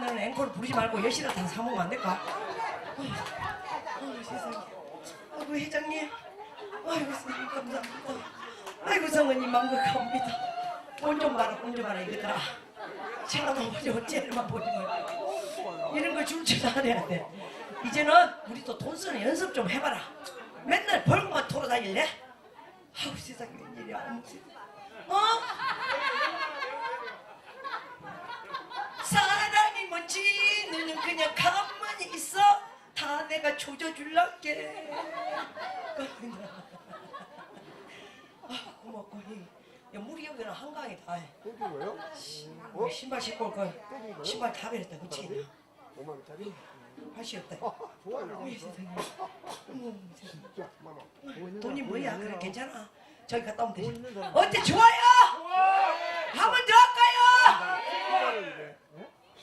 받는 앵콜 부르지 말고 여시라 다 사먹으면 안 될까? 아이고 세상에. 아이고 회장님. 아이고 선생님 감사합니다. 아이고 성은님 만극합니다. 돈좀 봐라 돈좀 봐라 이거더라. 쳐다보지 어째만 보지 말고. 이런 걸 줄줄 안 해야 돼. 이제는 우리도 돈 쓰는 연습 좀 해봐라. 맨날 벌고만 돌아다닐래? 아우 세상에 웬일이야. 어? 뭔지 너는 그냥 가만히 있어. 다 내가 조져줄란게. 아 고맙고 야 물이 여기는 한강이다. 땡긴 거요? 우리 신발 신고 올 거. 신발 다 버렸다 그치? 5만 원짜리? 맛이 없다. 좋아요. 어이, 세상에. 어머, 세상에. 진짜 많아. 돈이 뭐야? 그래 괜찮아. 저기 갔다 오면 되지. 어때 좋아요? 한번 더 할까요?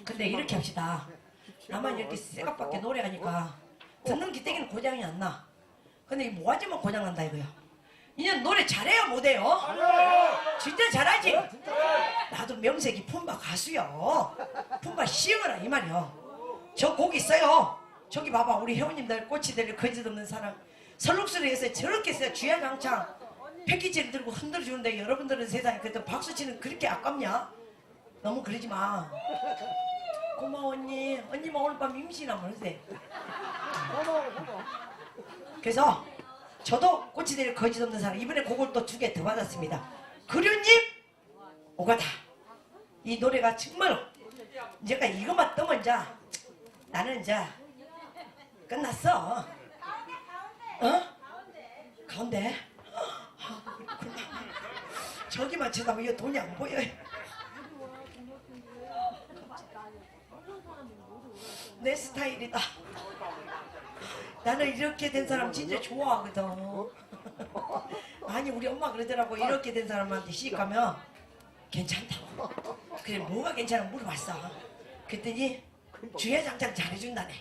근데 이렇게 합시다. 나만 이렇게 새갑밖에 노래하니까 듣는 기대기는 고장이 안 나. 근데 이 모아지면 고장 난다 이거야. 이년 노래 잘해요 못해요? 진짜 잘하지? 나도 명색이 품바 가수요. 품바 시어라 이 말이요. 저 곡 있어요. 저기 봐봐 우리 회원님들 꼬치들 거짓없는 사람. 설록수리에서 저렇게 써 주야장창 패키지를 들고 흔들어 주는데 여러분들은 세상에 그때 박수 치는 그렇게 아깝냐? 너무 그러지 마. 고마워 언니. 언니만 오늘 밤 임신하면 하세. 그래서 저도 꼬치들 거짓 없는 사람 이번에 곡을 또두 개 더 받았습니다. 그류님 오가다. 이 노래가 정말 이제까 이것만 뜨면 이제 나는 이제 끝났어. 어? 가운데? 아, 그렇구나. 저기만 쳐다보면 돈이 안 보여요. 내 스타일이다. 나는 이렇게 된 사람 진짜 좋아하거든. 아니 우리 엄마 그러더라고 이렇게 된 사람한테 시집 가면 괜찮다고. 그래 뭐가 괜찮아 물어봤어. 그랬더니 주야장창 잘해준다네.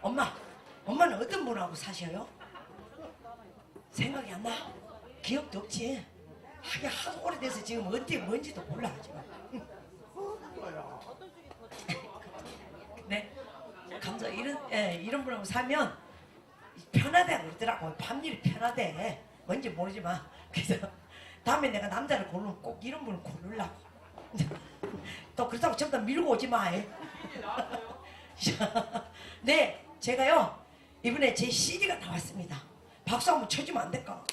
엄마, 엄마는 어떤 분하고 사셔요? 생각이 안 나? 기억도 없지? 하긴 하도 오래돼서 지금 어디 뭔지도 몰라 지금. 네. 감사 이런 예, 이런 분하고 살면 편하대 그러더라고. 밤일이 편하대. 뭔지 모르지만 그래서 다음에 내가 남자를 고르면 꼭 이런 분을 고르려고. 또 그렇다고 전부 다 밀고 오지 마 예. 네 제가요 이번에 제 CD가 나왔습니다. 박수 한번 쳐주면 안 될까?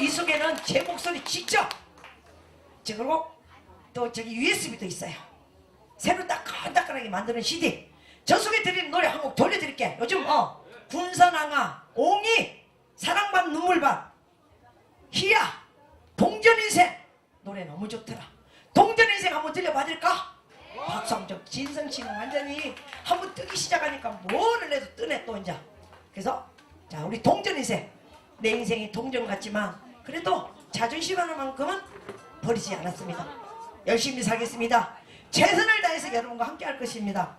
이 속에는 제 목소리 직접 저 그리고 또 저기 USB도 있어요 새로 따끈따끈하게 만드는 CD. 저 속에 드리는 노래 한 곡 돌려드릴게. 요즘 어 군산항아 옹이 사랑반 눈물반 희야 동전인생. 노래 너무 좋더라. 동전인생 한번 들려봐줄까? 좀 진성씨는 완전히 한번 뜨기 시작하니까 뭐를 해도 뜨네 또 이제. 그래서 자 우리 동전인생. 내 인생이 동전 같지만 그래도 자존심 하나만큼은 버리지 않았습니다. 열심히 살겠습니다 최선을 다해서 여러분과 함께 할 것입니다.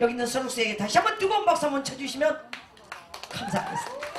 여기 있는 서룩스에게 다시 한번 뜨거운 박수 한번 쳐주시면 감사하겠습니다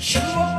오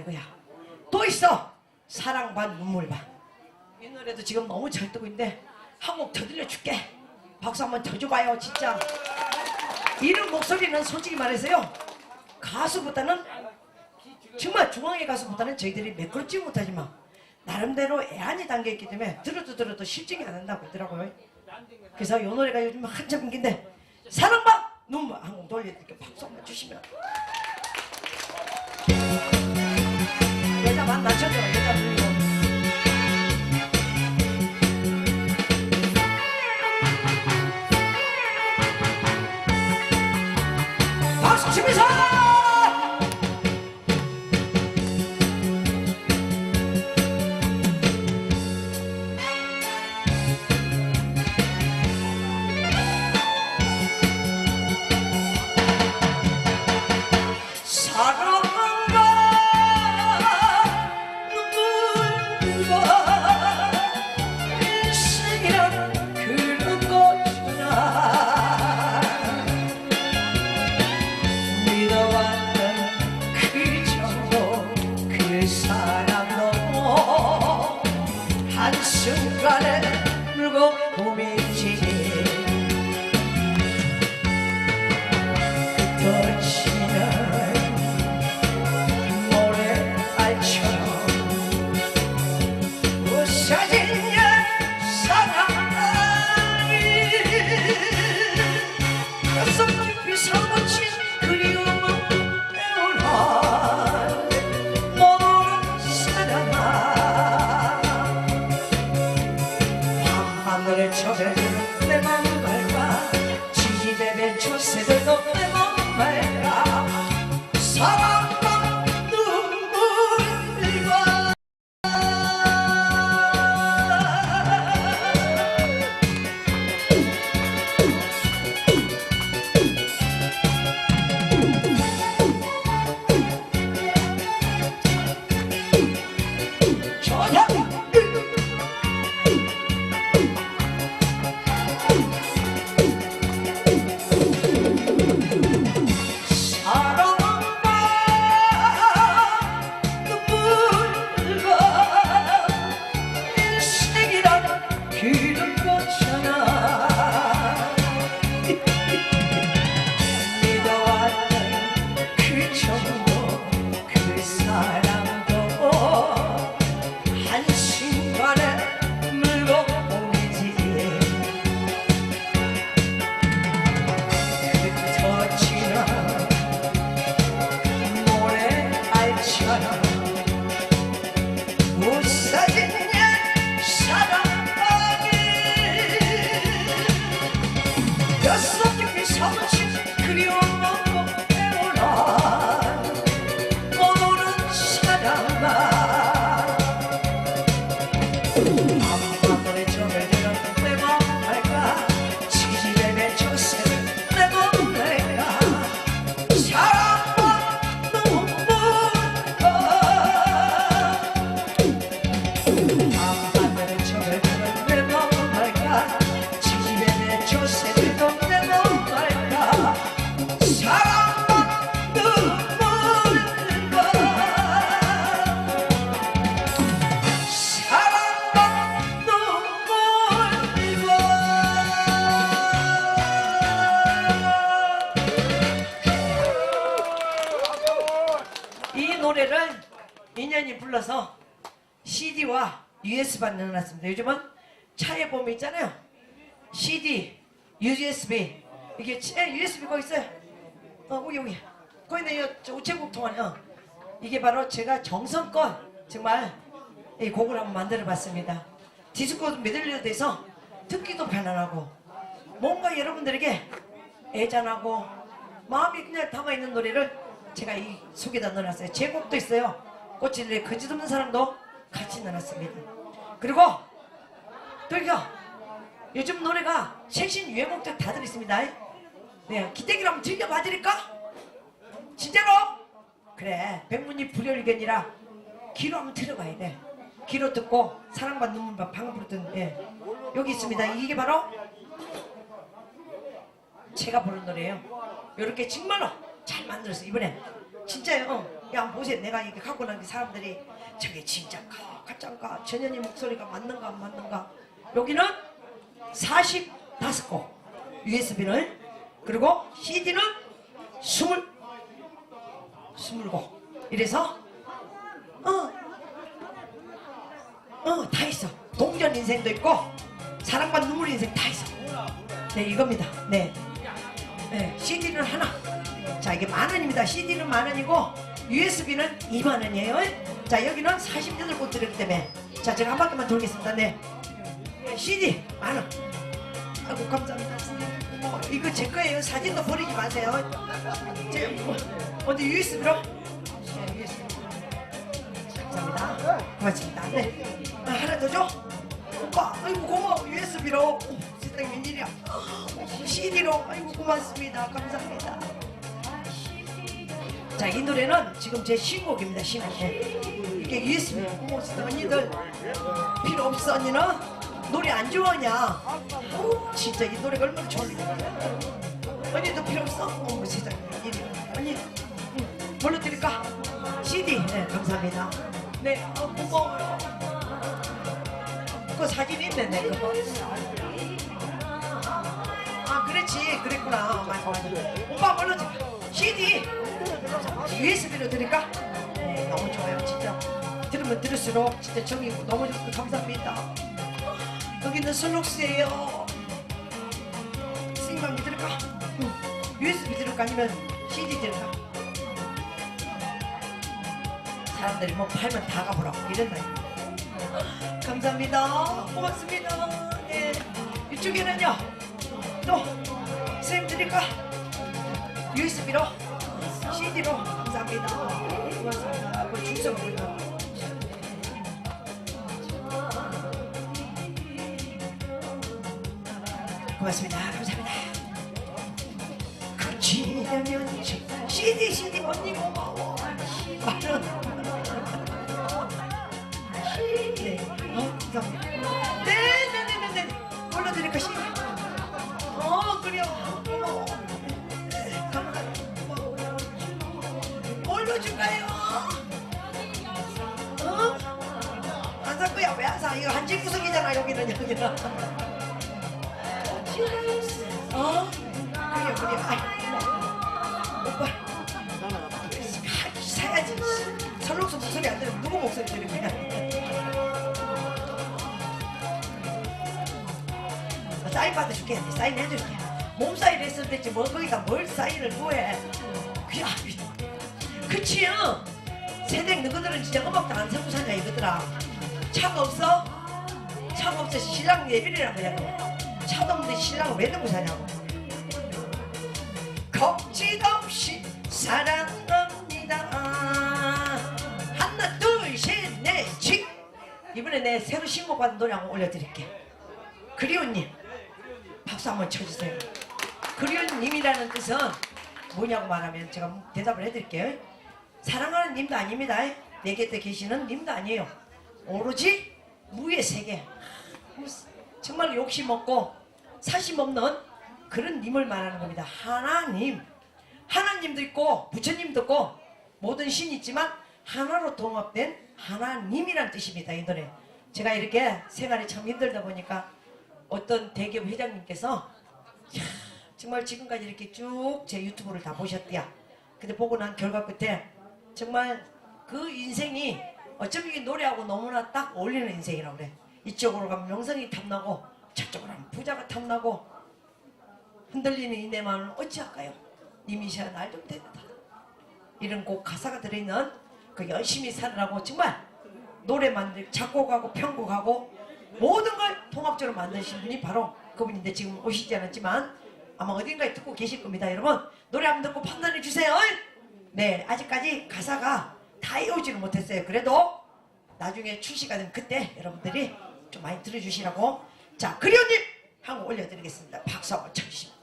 이거야. 또 있어. 사랑 반 눈물 반이 노래도 지금 너무 잘 뜨고 있는데 한 곡 더 들려줄게. 박수 한번 더 줘봐요 진짜. 이런 목소리는 솔직히 말해서요 가수보다는 정말 중앙의 가수보다는 저희들이 매끄럽지 못하지만 나름대로 애안이 담겨 있기 때문에 들어도 들어도 실증이 안 난다고 그러더라고요. 그래서 이 노래가 요즘 한참 인기인데 사랑방 눈물 한번 돌려드릴게요. 박수 한번 주시면 여자만 낮춰줘 여자 불리 인연이 불러서 CD와 USB 넣어놨습니다. 요즘은 차에 보면 있잖아요. CD, USB 이게 차- USB 거 있어요. 어 여기 여기 이저 우체국 통화네. 어. 이게 바로 제가 정성껏 정말 이 곡을 한번 만들어봤습니다. 디스코도 메들리로 돼서 듣기도 편안하고 뭔가 여러분들에게 애잔하고 마음이 그냥 담아있는 노래를 제가 이 속에다 넣어놨어요. 제 곡도 있어요. 꽃길래 거짓 없는 사람도 같이 넣어놨습니다. 그리고 또 이거 요즘 노래가 최신 유행곡들 다들 있습니다. 네, 기대기를 한번 들려봐 드릴까? 진짜로? 그래, 백문이 불여일견이라 귀로 한번 들어봐야 돼. 귀로 듣고 사랑받는 방금 부르던 예. 여기 있습니다. 이게 바로 제가 부른 노래예요. 이렇게 정말로 잘 만들었어 이번에 진짜요. 어. 야 보세요. 내가 이게 갖고 난게 사람들이 저게 진짜가 가짜인가 전현이 목소리가 맞는가 안 맞는가. 여기는 45곡 USB를 그리고 CD는 20 20곡 이래서 어 어, 다 있어. 동전 인생도 있고, 사랑과 눈물 인생 다 있어. 네, 이겁니다. 네. 네, CD는 하나. 자, 이게 만 원입니다. CD는 만 원이고, USB는 2만 원이에요. 자, 여기는 48곡 들었기 때문에. 자, 제가 한 바퀴만 돌겠습니다. 네. CD 만 원. 아이고, 감사합니다. 어, 이거 제 거예요. 사진도 버리지 마세요. 제, 어디 USB로? 네, USB. 감사합니다. 고맙습니다. 네. 아, 하나 더 줘? 오빠, 아이고 고마워. USB로. 세상에 웬일이야. CD로. 아이고 고맙습니다. 감사합니다. 자, 이 노래는 지금 제 신곡입니다. 신곡. 이게. 어머, 진짜 언니들 필요 없어, 언니는? 노래 안 좋아하냐? 어, 진짜 이 노래가 얼마나 좋은데. 언니도 필요 없어? 어머, 세상에. 언니, 응, 뭘로 드릴까? CD. 네, 감사합니다. 네, 어, 고마워요. 그 사진 있네, 내 거. 아, 그렇지. 그랬구나. 맞아, 맞아. 오빠 뭘로 드 CD. USB로 드릴까? 네, 너무 좋아요, 진짜. 들으면 들을수록 진짜 정이고 너무 좋고 감사합니다. 여기는 슬록스예요. 스님만 믿을까? 응. USB 들을까 아니면 CD 들을까? 사람들이 뭐 팔면 다 가보라고 이런다. 감사합니다. 고맙습니다. 네. 이쪽에는요. 또 선생님 드릴까? USB로 CD로 감사합니다. 고맙습니다. 그 중성 보이나? 고맙습니다. 감사합니다. 그치라면 CD CD 언니 고마워. 사? 이거 한집 구석이잖아 여기는 여기는. 어? 그래요 그래요. 아이, 오빠. 아, 사야지. 설록수 목소리 안 들으면 누구 목소리? 나 사인 받아줄게. 사인 해줄게. 몸 사인 했을 때지 뭐 거기다 뭘 사인을 뭐해? 그냥 그치요. 세대 너희들은 진짜 음악도 안 사고 사냐 이거더라. 차가 없어? 차가 없어 신랑 예비리란 거야. 차도 없는데 신랑을 왜 들고 사냐고. 겁짓 없이 사랑합니다. 하나 둘셋넷 칙. 이번에 내 새로 신곡받은 노래 한번 올려드릴게. 그리운님 박수 한번 쳐주세요. 그리운님이라는 뜻은 뭐냐고 말하면 제가 대답을 해드릴게요. 사랑하는 님도 아닙니다. 내 곁에 계시는 님도 아니에요. 오로지 무의 세계. 정말 욕심 없고 사심 없는 그런 님을 말하는 겁니다. 하나님. 하나님도 있고 부처님도 있고 모든 신이 있지만 하나로 통합된 하나님이란 뜻입니다. 이 노래. 제가 이렇게 생활이 참 힘들다 보니까 어떤 대기업 회장님께서 정말 지금까지 이렇게 쭉 제 유튜브를 다 보셨대야. 근데 보고 난 결과 끝에 정말 그 인생이 어쩜 이게 노래하고 너무나 딱 어울리는 인생이라고 그래. 이쪽으로 가면 명성이 탐나고 저쪽으로 가면 부자가 탐나고 흔들리는 이 내 마음은 어찌할까요? 님이셔야 날좀 됩니다. 이런 곡 가사가 들어있는 그 열심히 살으라고 정말 노래 만들 작곡하고 편곡하고 모든 걸 통합적으로 만드신 분이 바로 그분인데 지금 오시지 않았지만 아마 어딘가에 듣고 계실 겁니다 여러분 노래 한번 듣고 판단해 주세요 네 아직까지 가사가 다 외우지는 못했어요. 그래도 나중에 출시가 된 그때 여러분들이 좀 많이 들어주시라고. 자 그리온님 한곡 올려드리겠습니다. 박수 한번 쳐주시면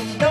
No.